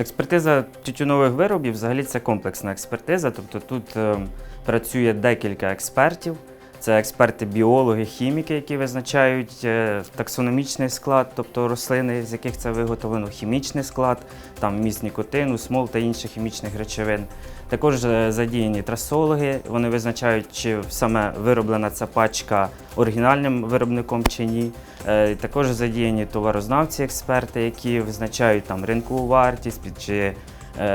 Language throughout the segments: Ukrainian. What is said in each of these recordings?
Експертиза тютюнових виробів взагалі це комплексна експертиза. Тобто тут е, працює декілька експертів. Це експерти, біологи, хіміки, які визначають е, таксономічний склад, тобто рослини, з яких це виготовлено, хімічний склад, там міст нікотину, смол та інших хімічних речовин. Також е, задіяні трасологи, вони визначають, чи саме вироблена ця пачка оригінальним виробником чи ні. Е, Також задіяні товарознавці, експерти, які визначають там ринкову вартість, чи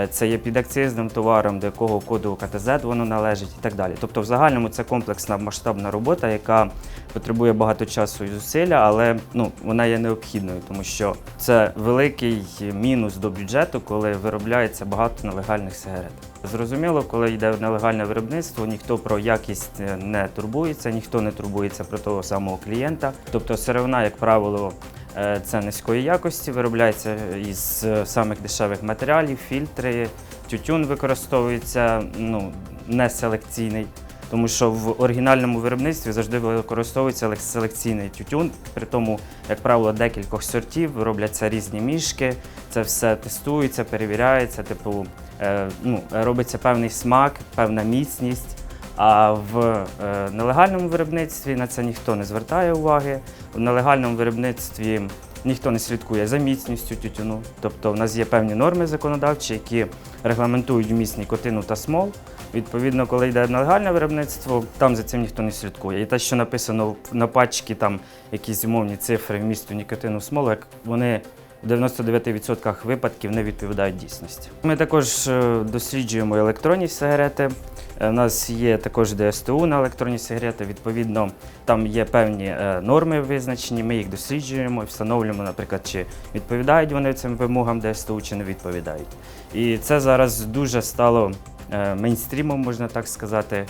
це є підакцизним товаром, до якого коду КТЗ воно належить і так далі. Тобто, в загальному це комплексна масштабна робота, яка потребує багато часу і зусилля, але ну, вона є необхідною, тому що це великий мінус до бюджету, коли виробляється багато нелегальних сигарет. Зрозуміло, коли йде нелегальне виробництво, ніхто про якість е, не турбується, ніхто не турбується про того самого клієнта. Тобто сировина, як правило, е, це низької якості, виробляється із е, самих дешевих матеріалів, фільтри, тютюн використовується ну, не селекційний. Тому що в оригінальному виробництві завжди використовується селекційний тютюн, при тому, як правило, декількох сортів, робляться різні мішки, це все тестується, перевіряється, типу, е, ну, робиться певний смак, певна міцність. А в е, нелегальному виробництві на це ніхто не звертає уваги. В нелегальному виробництві ніхто не слідкує за міцністю тютюну. Тобто в нас є певні норми законодавчі, які регламентують вміст нікотину та смол. Відповідно, коли йде нелегальне виробництво, там за цим ніхто не слідкує. І те, що написано на пачці, там якісь умовні цифри вмісту нікотину смолу, вони в 99% випадків не відповідають дійсності. Ми також е, досліджуємо електронні сигарети. Е, У нас є також ДСТУ на електронні сигарети. Відповідно, там є певні е, норми визначені. Ми їх досліджуємо і встановлюємо, наприклад, чи відповідають вони цим вимогам ДСТУ, чи не відповідають. І це зараз дуже стало е, мейнстрімом, можна так сказати.